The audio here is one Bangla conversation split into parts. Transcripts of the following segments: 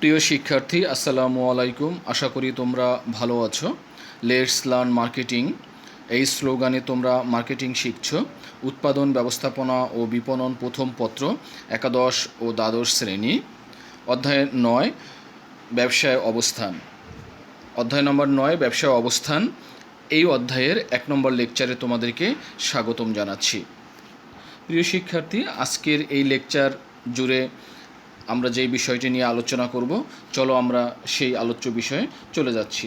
প্রিয় শিক্ষার্থী, আসসালামু আলাইকুম। আশা করি তোমরা ভালো আছো। লেটস লার্ন মার্কেটিং এই স্লোগানে তোমরা মার্কেটিং শিখছো। উৎপাদন, ব্যবস্থাপনা ও বিপণন প্রথম পত্র, একাদশ ও দ্বাদশ শ্রেণি। অধ্যায় নয়, ব্যবসায় অবস্থান। অধ্যায় নম্বর নয়, ব্যবসায় অবস্থান। এই অধ্যায়ের এক নম্বর লেকচারে তোমাদেরকে স্বাগতম জানাচ্ছি। প্রিয় শিক্ষার্থী, আজকের এই লেকচার জুড়ে আমরা যেই বিষয়টি নিয়ে আলোচনা করব, চলো আমরা সেই আলোচ্য বিষয়ে চলে যাচ্ছি।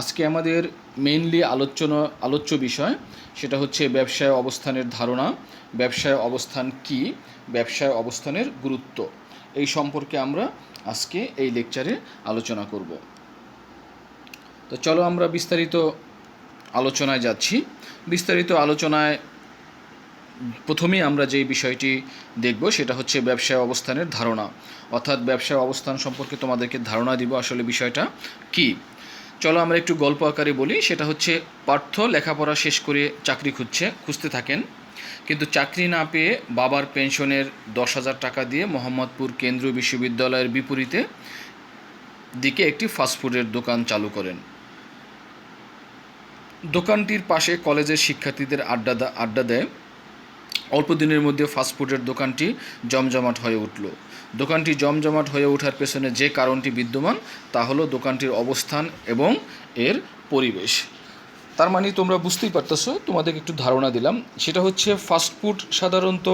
আজকে আমাদের মেইনলি আলোচনা, আলোচ্য বিষয় সেটা হচ্ছে ব্যবসায় অবস্থানের ধারণা, ব্যবসায় অবস্থান কি, ব্যবসায় অবস্থানের গুরুত্ব। এই সম্পর্কে আমরা আজকে এই লেকচারে আলোচনা করব। তো চলো আমরা বিস্তারিত আলোচনায় যাচ্ছি। বিস্তারিত আলোচনায় প্রথমেই আমরা যেই বিষয়টি দেখব সেটা হচ্ছে ব্যবসায় অবস্থানের ধারণা। অর্থাৎ ব্যবসায় অবস্থান সম্পর্কে তোমাদেরকে ধারণা দিব আসলে বিষয়টা কি? চলো আমরা একটু গল্প আকারে বলি, সেটা হচ্ছে পার্থ লেখাপড়া শেষ করে চাকরি খুঁজছে, খুঁজতে থাকেন। কিন্তু চাকরি না পেয়ে বাবার পেনশনের দশ হাজার টাকা দিয়ে মোহাম্মদপুর কেন্দ্রীয় বিশ্ববিদ্যালয়ের বিপরীতে দিকে একটি ফাস্টফুডের দোকান চালু করেন। দোকানটির পাশে কলেজের শিক্ষার্থীদের আড্ডা আড্ডা দেয়। অল্প দিনের মধ্যে ফাস্টফুডের দোকানটি জমজমাট হয়ে উঠল। দোকানটি জমজমাট হয়ে ওঠার পেছনে যে কারণটি বিদ্যমান, তা হলো দোকানটির অবস্থান এবং এর পরিবেশ। তার মানে তোমরা বুঝতেই পারতেছো তোমাদেরকে একটু ধারণা দিলাম। সেটা হচ্ছে ফাস্টফুড সাধারণত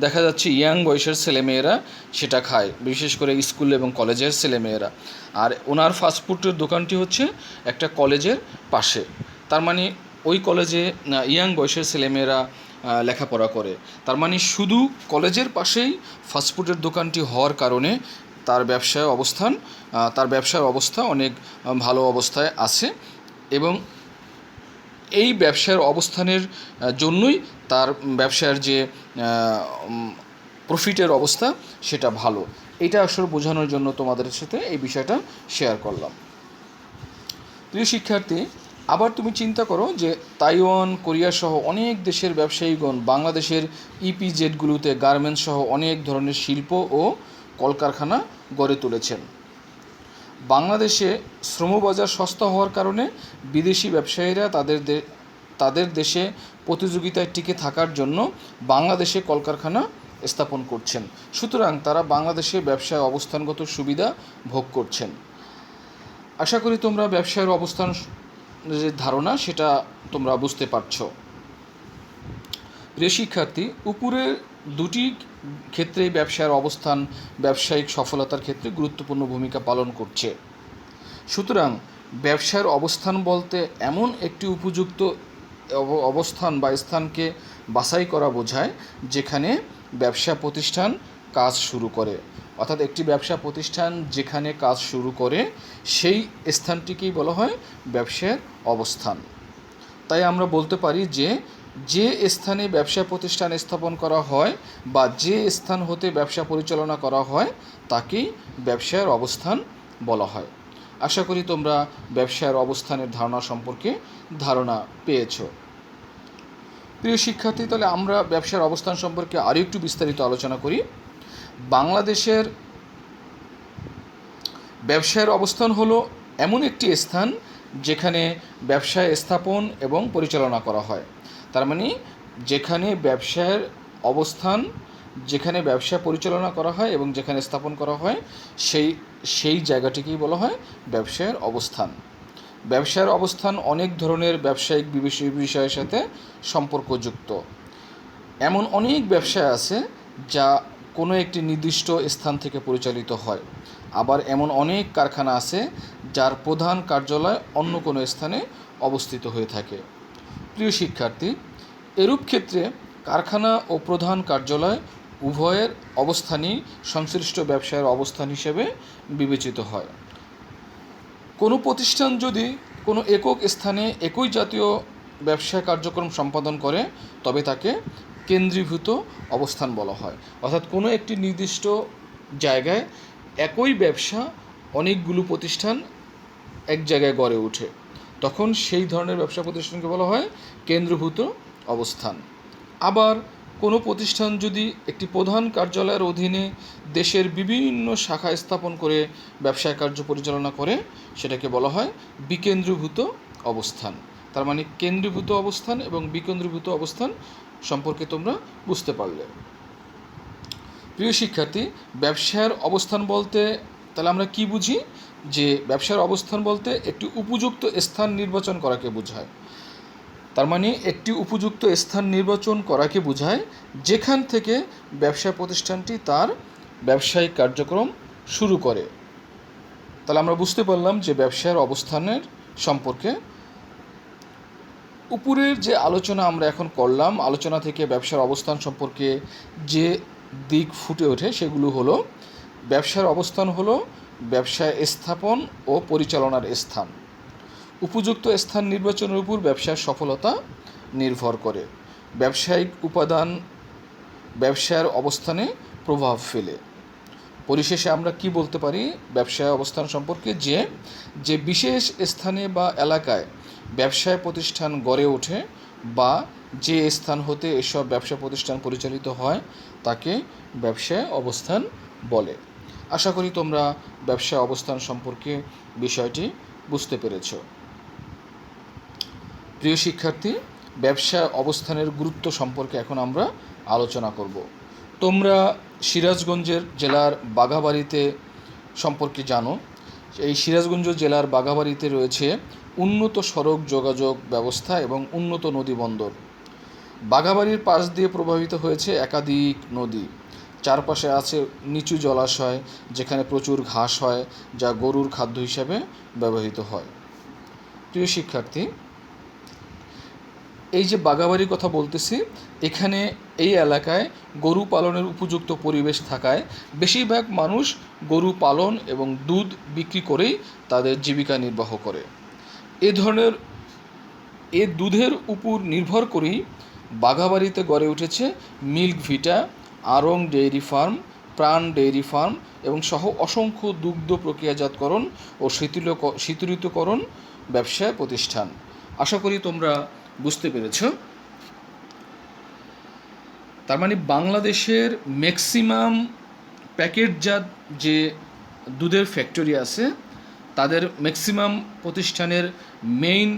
দেখা যাচ্ছে ইয়াং বয়সের ছেলেমেয়েরা সেটা খায়, বিশেষ করে স্কুল এবং কলেজের ছেলেমেয়েরা। আর ওনার ফাস্টফুডের দোকানটি হচ্ছে একটা কলেজের পাশে। তার মানে ওই কলেজে ইয়াং বয়সের ছেলেমেয়েরা লেখাপড়া করে। তার মানে শুধু কলেজের পাশেই ফাস্টফুডের দোকানটি হওয়ার কারণে তার ব্যবসায় অবস্থান তার ব্যবসার অবস্থা অনেক ভালো অবস্থায় আছে এবং এই ব্যবসার অবস্থানের জন্যই তার ব্যবসার যে প্রফিটের অবস্থা সেটা ভালো। এটা আসলে বোঝানোর জন্য তোমাদের সাথে এই বিষয়টা শেয়ার করলাম। প্রিয় শিক্ষার্থী আবার তুমি চিন্তা করো যে তাইওয়ান কোরিয়া সহ অনেক দেশের ব্যবসায়ীগণ বাংলাদেশের ইপিজেডগুলোতে গার্মেন্টস সহ অনেক ধরনের শিল্প ও কলকারখানা গড়ে তুলেছেন। বাংলাদেশে শ্রমবাজার সস্তা হওয়ার কারণে বিদেশি ব্যবসায়ীরা তাদের তাদের দেশে প্রতিযোগিতায় টিকে থাকার জন্য বাংলাদেশে কলকারখানা স্থাপন করছেন। সুতরাং তারা বাংলাদেশে ব্যবসায় অবস্থানগত সুবিধা ভোগ করছেন। আশা করি তোমরা ব্যবসায়ের অবস্থান যে ধারণা, সেটা তোমরা বুঝতে পারছ। প্রিয় শিক্ষার্থী, উপরে দুটি ক্ষেত্রে ব্যবসায়ের অবস্থান, ব্যবসায়িক সফলতার ক্ষেত্রে গুরুত্বপূর্ণ ভূমিকা পালন করছে। সুতরাং, ব্যবসার অবস্থান বলতে এমন একটি উপযুক্ত অব- অবস্থান বা স্থানকে বাছাই করা বোঝায়, যেখানে ব্যবসা প্রতিষ্ঠান কাজ শুরু করে। অর্থাৎ একটি ব্যবসা প্রতিষ্ঠান যেখানে কাজ শুরু করে, সেই স্থানটিকেই বলা হয় ব্যবসার অবস্থান। তাই আমরা বলতে পারি যে যে স্থানে ব্যবসা প্রতিষ্ঠান স্থাপন করা হয় বা যে স্থান হতে ব্যবসা পরিচালনা করা হয়, তাকেই ব্যবসার অবস্থান বলা হয়। আশা করি তোমরা ব্যবসার অবস্থানের ধারণা সম্পর্কে ধারণা পেয়েছ। প্রিয় শিক্ষার্থী, তাহলে আমরা ব্যবসার অবস্থান সম্পর্কে আরও একটু বিস্তারিত আলোচনা করি। বাংলাদেশের ব্যবসায়ের অবস্থান হলো এমন একটি স্থান যেখানে ব্যবসায় স্থাপন এবং পরিচালনা করা হয়। তার মানে যেখানে ব্যবসায়ের অবস্থান, যেখানে ব্যবসা পরিচালনা করা হয় এবং যেখানে স্থাপন করা হয়, সেই সেই জায়গাটিকেই বলা হয় ব্যবসায়ের অবস্থান। ব্যবসার অবস্থান অনেক ধরনের ব্যবসায়িক বিষয়ের সাথে সম্পর্কযুক্ত। এমন অনেক ব্যবসা আছে যা কোনো একটি নির্দিষ্ট স্থান থেকে পরিচালিত হয়। আবার এমন অনেক কারখানা আছে যার প্রধান কার্যালয় অন্য কোনো স্থানে অবস্থিত হয়ে থাকে। প্রিয় শিক্ষার্থী, এরূপ ক্ষেত্রে কারখানা ও প্রধান কার্যালয় উভয়ের অবস্থানই সংশ্লিষ্ট ব্যবসায়ের অবস্থান হিসেবে বিবেচিত হয়। কোনো প্রতিষ্ঠান যদি কোনো একক স্থানে একই জাতীয় ব্যবসা কার্যক্রম সম্পাদন করে, তবে তাকে কেন্দ্রীভূত অবস্থান বলা হয়। অর্থাৎ কোনো একটি নির্দিষ্ট জায়গায় একই ব্যবসা অনেকগুলো প্রতিষ্ঠান এক জায়গায় গড়ে ওঠে। তখন সেই ধরনের ব্যবসা প্রতিষ্ঠানকে বলা হয় কেন্দ্রভূত অবস্থান। আবার কোনো প্রতিষ্ঠান যদি একটি প্রধান কার্যালয়ের অধীনে দেশের বিভিন্ন শাখা স্থাপন করে ব্যবসায় কার্য পরিচালনা করে, সেটাকে বলা হয় বিকেন্দ্রীভূত অবস্থান। তার মানে কেন্দ্রীভূত অবস্থান এবং বিকেন্দ্রীভূত অবস্থান সম্পর্কে তোমরা বুঝতে পারলে। প্রিয় শিক্ষার্থী ব্যবসার অবস্থান বলতে তাহলে আমরা কি বুঝি? যে ব্যবসার অবস্থান বলতে একটি উপযুক্ত স্থান নির্বাচন করাকে বোঝায়। তার মানে একটি উপযুক্ত স্থান নির্বাচন করাকে বোঝায়, যেখান থেকে ব্যবসা প্রতিষ্ঠানটি তার ব্যবসায়িক কার্যক্রম শুরু করে। তাহলে আমরা বুঝতে পারলাম যে ব্যবসার অবস্থানের সম্পর্কে। উপরের যে আলোচনা আমরা এখন করলাম, আলোচনা থেকে ব্যবসার অবস্থান সম্পর্কে যে দিক ফুটে ওঠে সেগুলো হলো, ব্যবসার অবস্থান হলো, ব্যবসায় স্থাপন ও পরিচালনার স্থান। উপযুক্ত স্থান নির্বাচনের উপর ব্যবসার সফলতা নির্ভর করে। ব্যবসায়িক উপাদান ব্যবসার অবস্থানে প্রভাব ফেলে। পরিশেষে আমরা কি বলতে পারি? ব্যবসায় অবস্থান সম্পর্কে যে যে বিশেষ স্থানে বা এলাকায় ব্যবসায় প্রতিষ্ঠান গড়ে ওঠে বা যে স্থান হতে এসব ব্যবসা প্রতিষ্ঠান পরিচালিত হয় তাকে ব্যবসায় অবস্থান বলে। আশা করি তোমরা ব্যবসা অবস্থান সম্পর্কে বিষয়টি বুঝতে পেরেছ। প্রিয় শিক্ষার্থী, ব্যবসা অবস্থানের গুরুত্ব সম্পর্কে এখন আমরা আলোচনা করব। তোমরা সিরাজগঞ্জের জেলার বাঘাবাড়িতে সম্পর্কে জানো। এই সিরাজগঞ্জ জেলার বাঘাবাড়িতে রয়েছে উন্নত সড়ক যোগাযোগ ব্যবস্থা এবং উন্নত নদী বন্দর। বাঘাবাড়ির পাশ দিয়ে প্রভাবিত হয়েছে একাধিক নদী। চারপাশে আছে নিচু জলাশয়, যেখানে প্রচুর ঘাস হয়, যা গরুর খাদ্য হিসাবে ব্যবহৃত হয়। প্রিয় শিক্ষার্থী, এই যে বাগাবাড়ির কথা বলতেছি, এখানে এই এলাকায় গরু পালনের উপযুক্ত পরিবেশ থাকায় বেশিরভাগ মানুষ গরু পালন এবং দুধ বিক্রি করেই তাদের জীবিকা নির্বাহ করে। এ ধরনের, এ দুধের উপর নির্ভর করেই বাঘাবাড়িতে গড়ে উঠেছে milk vita, Aarong dairy farm, Pran dairy farm এবং সহ অসংখ্য দুগ্ধ প্রক্রিয়াজাতকরণ ও শীতল শীতলিতকরণ ব্যবসায় প্রতিষ্ঠান। আশা করি তোমরা বুঝতে পেরেছ। তার মানে বাংলাদেশের ম্যাক্সিমাম প্যাকেটজাত যে দুধের ফ্যাক্টরি আছে, তাদের ম্যাক্সিমাম প্রতিষ্ঠানের মেইন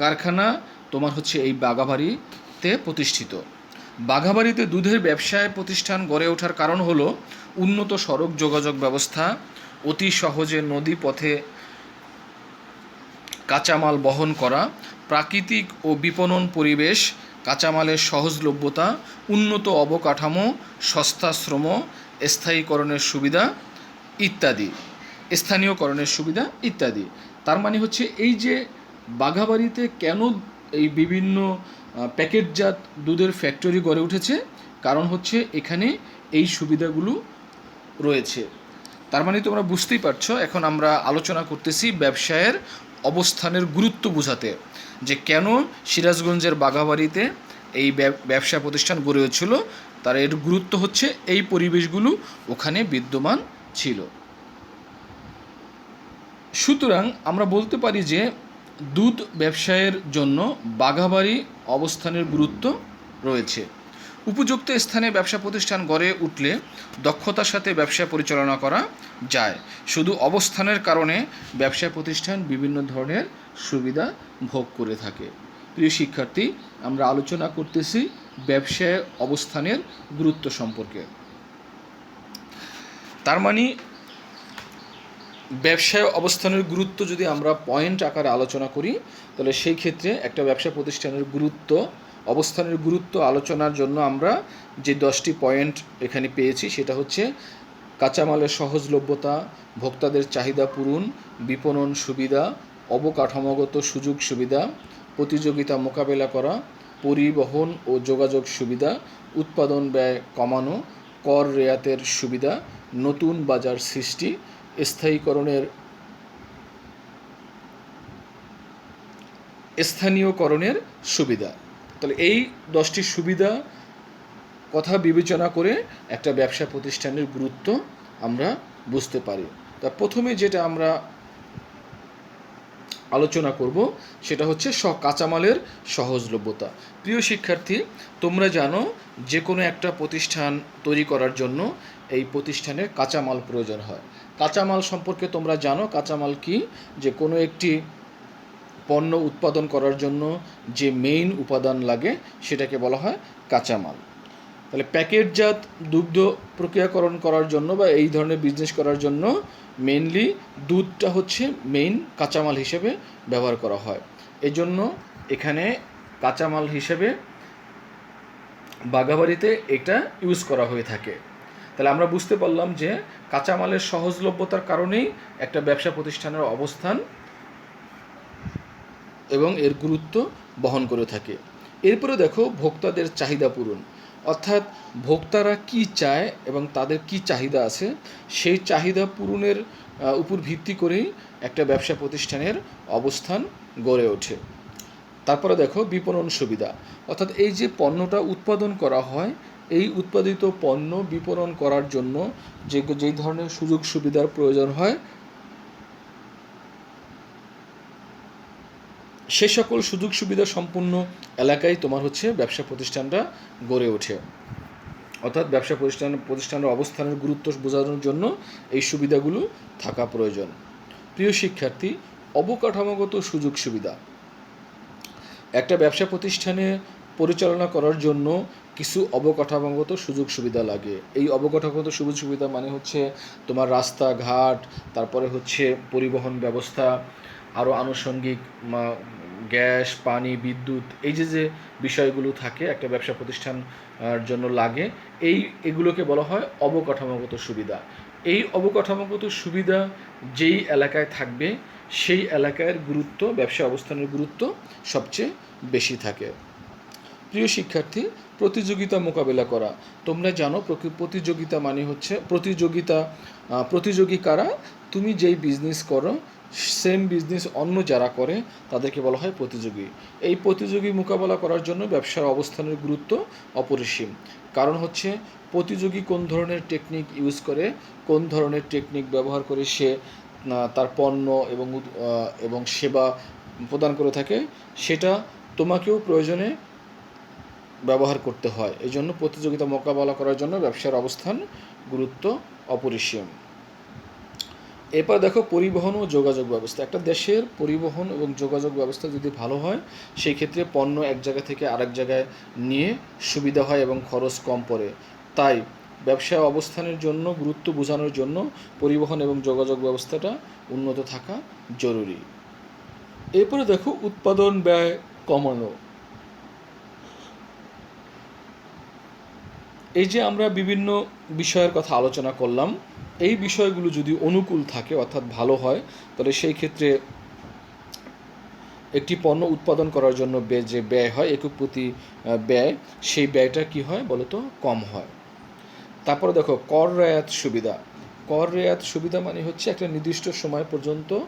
কারখানা তোমার হচ্ছে এই বাগাবাড়িতে প্রতিষ্ঠিত। বাঘাবাড়িতে দুধের ব্যবসায় প্রতিষ্ঠান গড়ে ওঠার কারণ হলো উন্নত সড়ক যোগাযোগ ব্যবস্থা, অতি সহজে নদী পথে কাঁচামাল বহন করা, প্রাকৃতিক ও বিপণন পরিবেশ, কাঁচামালের সহজলভ্যতা, উন্নত অবকাঠামো, সস্তা শ্রম, স্থায়ীকরণের সুবিধা ইত্যাদি, স্থানীয়করণের সুবিধা ইত্যাদি। তার মানে হচ্ছে এই যে বাঘাবাড়িতে কেন এই বিভিন্ন প্যাকেটজাত দুধের ফ্যাক্টরি গড়ে উঠেছে। কারণ হচ্ছে এখানে এই সুবিধাগুলো রয়েছে। তার মানে তোমরা বুঝতেই পারছ, এখন আমরা আলোচনা করতেছি ব্যবসায়ের অবস্থানের গুরুত্ব বোঝাতে। যে কেন সিরাজগঞ্জের বাঘাবাড়িতে এই ব্যবসা প্রতিষ্ঠান গড়ে উঠছিল, তার এর গুরুত্ব হচ্ছে এই পরিবেশগুলো ওখানে বিদ্যমান ছিল। সুতরাং আমরা বলতে পারি যে দুধ ব্যবসায়ের জন্য বাঘাবাড়ি অবস্থানের গুরুত্ব রয়েছে। উপযুক্ত স্থানে ব্যবসা প্রতিষ্ঠান গড়ে উঠলে দক্ষতার সাথে ব্যবসা পরিচালনা করা যায়। শুধু অবস্থানের কারণে ব্যবসা প্রতিষ্ঠান বিভিন্ন ধরনের সুবিধা ভোগ করে থাকে। প্রিয় শিক্ষার্থী, আমরা আলোচনা করতেছি ব্যবসায় অবস্থানের গুরুত্ব সম্পর্কে। তার মানে ব্যবসায় অবস্থানের গুরুত্ব যদি আমরা পয়েন্ট আকারে আলোচনা করি, তাহলে সেই ক্ষেত্রে একটা ব্যবসা প্রতিষ্ঠানের গুরুত্ব, অবস্থানের গুরুত্ব আলোচনার জন্য আমরা যে দশটি পয়েন্ট এখানে পেয়েছি, সেটা হচ্ছে কাঁচামালের সহজলভ্যতা, ভোক্তাদের চাহিদা পূরণ, বিপণন সুবিধা, অবকাঠামোগত সুযোগ সুবিধা, প্রতিযোগিতা মোকাবেলা করা, পরিবহন ও যোগাযোগ সুবিধা, উৎপাদন ব্যয় কমানো, কর রেয়াতের সুবিধা, নতুন বাজার সৃষ্টি স্থায়ীকরণের স্থানীয়করণের সুবিধা। তাহলে এই দশটি সুবিধা কথা বিবেচনা করে একটা ব্যবসা প্রতিষ্ঠানের গুরুত্ব আমরা বুঝতে পারি। তা প্রথমে যেটা আমরা আলোচনা করব সেটা হচ্ছে কাঁচামালের সহজলভ্যতা। প্রিয় শিক্ষার্থী, তোমরা জানো যে কোনো একটা প্রতিষ্ঠান তৈরি করার জন্য এই প্রতিষ্ঠানে কাঁচামাল প্রয়োজন হয়। কাঁচামাল সম্পর্কে তোমরা জানো, কাঁচামাল কি? যে কোনো একটি পণ্য উৎপাদন করার জন্য যে মেইন উপাদান লাগে, সেটাকে বলা হয় কাঁচামাল। তাহলে প্যাকেটজাত দুগ্ধ প্রক্রিয়াকরণ করার জন্য বা এই ধরনের বিজনেস করার জন্য মেইনলি দুধটা হচ্ছে মেইন কাঁচামাল হিসেবে ব্যবহার করা হয়। এজন্য এখানে কাঁচামাল হিসেবে বাগাবাড়িতে এটা ইউজ করা হয়ে থাকে। তাহলে আমরা বুঝতে পারলাম যে কাঁচামালের সহজলভ্যতার কারণেই একটা ব্যবসা প্রতিষ্ঠানের অবস্থান এবং এর গুরুত্ব বহন করে থাকে। এরপরে দেখো ভোক্তাদের চাহিদা পূরণ। অর্থাৎ ভোক্তারা কি চায় এবং তাদের কি চাহিদা আছে, সেই চাহিদা পূরণের উপর ভিত্তি করেই একটা ব্যবসা প্রতিষ্ঠানের অবস্থান গড়ে ওঠে। তারপরে দেখো বিপণন সুবিধা। অর্থাৎ এই যে পণ্যটা উৎপাদন করা হয় এই উৎপাদিত পণ্য বিপণন করার জন্য যে, যেই ধরনের সুযোগ সুবিধার প্রয়োজন হয়, সে সকল সুযোগ সুবিধা সম্পূর্ণ এলাকায় তোমার হচ্ছে ব্যবসা প্রতিষ্ঠানটা গড়ে ওঠে। অর্থাৎ ব্যবসা প্রতিষ্ঠান, প্রতিষ্ঠানের অবস্থানের গুরুত্ব বোঝানোর জন্য এই সুবিধাগুলো থাকা প্রয়োজন। প্রিয় শিক্ষার্থী, অবকাঠামোগত সুযোগ সুবিধা। একটা ব্যবসা প্রতিষ্ঠানে পরিচালনা করার জন্য কিছু অবকাঠামোগত সুযোগ সুবিধা লাগে। এই অবকাঠামোগত সুযোগ সুবিধা মানে হচ্ছে তোমার রাস্তাঘাট, তারপরে হচ্ছে পরিবহন ব্যবস্থা আরও আনুষঙ্গিক গ্যাস, পানি, বিদ্যুৎ, এই যে যে বিষয়গুলো থাকে একটা ব্যবসা প্রতিষ্ঠান জন্য লাগে। এই, এগুলোকে বলা হয় অবকাঠামোগত সুবিধা। এই অবকাঠামোগত সুবিধা যেই এলাকায় থাকবে, সেই এলাকার গুরুত্ব, ব্যবসা অবস্থানের গুরুত্ব সবচেয়ে বেশি থাকে। প্রিয় শিক্ষার্থী, প্রতিযোগিতা মোকাবেলা করা। তোমরা জানো প্রতিযোগিতা মানে হচ্ছে, প্রতিযোগিতা প্রতিযোগী কারা? তুমি যেই বিজনেস করো সেম বিজনেস অন্য যারা করে, তাদেরকে বলা হয় প্রতিযোগী। এই প্রতিযোগী মোকাবেলা করার জন্য ব্যবসার অবস্থানের গুরুত্ব অপরিসীম। কারণ হচ্ছে, প্রতিযোগী কোন ধরনের টেকনিক ইউজ করে, কোন ধরনের টেকনিক ব্যবহার করে সে তার পণ্য এবং এবং সেবা প্রদান করে থাকে, সেটা তোমাকেও প্রয়োজনে ব্যবহার করতে হয়। এই জন্য প্রতিযোগিতা মোকাবেলা করার জন্য ব্যবসার অবস্থান গুরুত্ব অপরিসীম। এরপর দেখো পরিবহন ও যোগাযোগ ব্যবস্থা। একটা দেশের পরিবহন এবং যোগাযোগ ব্যবস্থা যদি ভালো হয় সেই ক্ষেত্রে পণ্য এক জায়গা থেকে আরেক জায়গায় নিয়ে সুবিধা হয় এবং খরচ কম পড়ে। তাই ব্যবসায় অবস্থানের জন্য, গুরুত্ব বোঝানোর জন্য পরিবহন এবং যোগাযোগ ব্যবস্থাটা উন্নত থাকা জরুরি। এরপরে দেখো উৎপাদন ব্যয় কমানো। এই যে আমরা বিভিন্ন বিষয়ের কথা আলোচনা করলাম, এই বিষয়গুলো যদি অনুকূল থাকে, অর্থাৎ ভালো হয়, তাহলে সেই ক্ষেত্রে একটি পণ্য উৎপাদন করার জন্য যে ব্যয় হয়, একক প্রতি ব্যয়, সেই ব্যয়টা কি হয় বলতো? কম হয়। তারপরে দেখো, কর রেয়াত সুবিধা। কর রেয়াত সুবিধা মানে হচ্ছে একটা নির্দিষ্ট সময় পর্যন্ত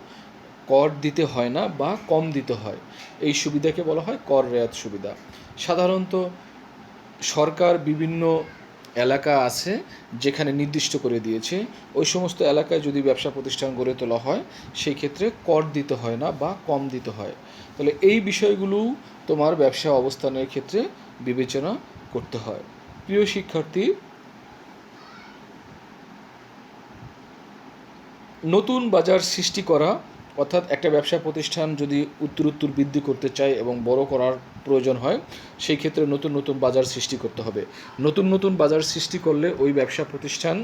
কর দিতে হয় না বা কম দিতে হয়। এই সুবিধাকে বলা হয় কর রেয়াত সুবিধা। সাধারণত সরকার বিভিন্ন এলাকা আছে যেখানে নির্দিষ্ট করে দিয়েছে। ওই সমস্ত এলাকায় যদি ব্যবসা প্রতিষ্ঠান গড়ে তোলা হয়, সেই ক্ষেত্রে কর দিতে হয় না বা কম দিতে হয়। তাহলে এই বিষয়গুলো তোমার ব্যবসা অবস্থানের ক্ষেত্রে বিবেচনা করতে হয়। প্রিয় শিক্ষার্থী, নতুন বাজার সৃষ্টি করা অর্থাৎ একটা ব্যবসা প্রতিষ্ঠান যদি উত্তরোত্তর বৃদ্ধি করতে চায় এবং বড় করার প্রয়োজন হয়, সেই ক্ষেত্রে নতুন নতুন বাজার সৃষ্টি করতে হবে। নতুন নতুন বাজার সৃষ্টি করলে ওই ব্যবসা প্রতিষ্ঠান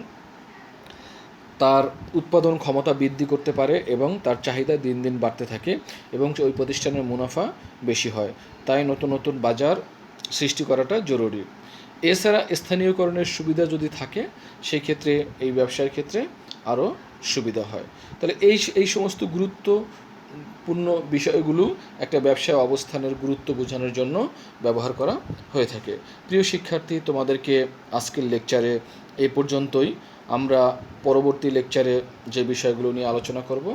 তার উৎপাদন ক্ষমতা বৃদ্ধি করতে পারে এবং তার চাহিদা দিন দিন বাড়তে থাকে এবং ওই প্রতিষ্ঠানের মুনাফা বেশি হয়। তাই নতুন নতুন বাজার সৃষ্টি করাটা জরুরি। এছাড়া স্থানীয়করণের সুবিধা যদি থাকে, সেই ক্ষেত্রে, এই ব্যবসার ক্ষেত্রে আরও সুবিধা হয়। তাহলে এই এই সমস্ত গুরুত্বপূর্ণ বিষয়গুলো একটা ব্যবসায় অবস্থানের গুরুত্ব বোঝানোর জন্য ব্যবহার করা হয়ে থাকে। প্রিয় শিক্ষার্থী, তোমাদেরকে আজকের লেকচারে এই পর্যন্তই। আমরা পরবর্তী লেকচারে যে বিষয়গুলো নিয়ে আলোচনা করব,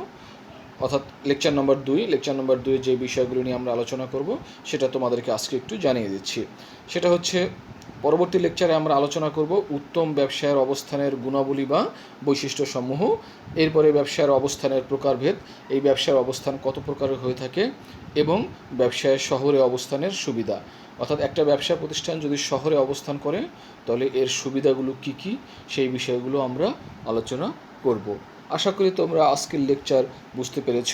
অর্থাৎ লেকচার নম্বর দুই, লেকচার নম্বর দুই যে বিষয়গুলো নিয়ে আমরা আলোচনা করব, সেটা তোমাদেরকে আজকে একটু জানিয়ে দিচ্ছি। সেটা হচ্ছে পরবর্তী লেকচারে আমরা আলোচনা করব উত্তম ব্যবসায়ের অবস্থানের গুণাবলী বা বৈশিষ্ট্যসমূহ। এরপরে ব্যবসায়ের অবস্থানের প্রকারভেদ, এই ব্যবসার অবস্থান কত প্রকারের হয়ে থাকে এবং ব্যবসায়ের শহরে অবস্থানের সুবিধা। অর্থাৎ একটা ব্যবসা প্রতিষ্ঠান যদি শহরে অবস্থান করে, তাহলে এর সুবিধাগুলো কি কি, সেই বিষয়গুলো আমরা আলোচনা করব। আশা করি তোমরা আজকের লেকচার বুঝতে পেরেছ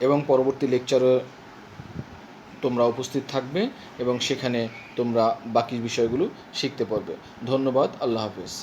এবং পরবর্তী লেকচারে তোমরা উপস্থিত থাকবে এবং সেখানে তোমরা বাকি বিষয়গুলো শিখতে পারবে। ধন্যবাদ আল্লাহ হাফিজ।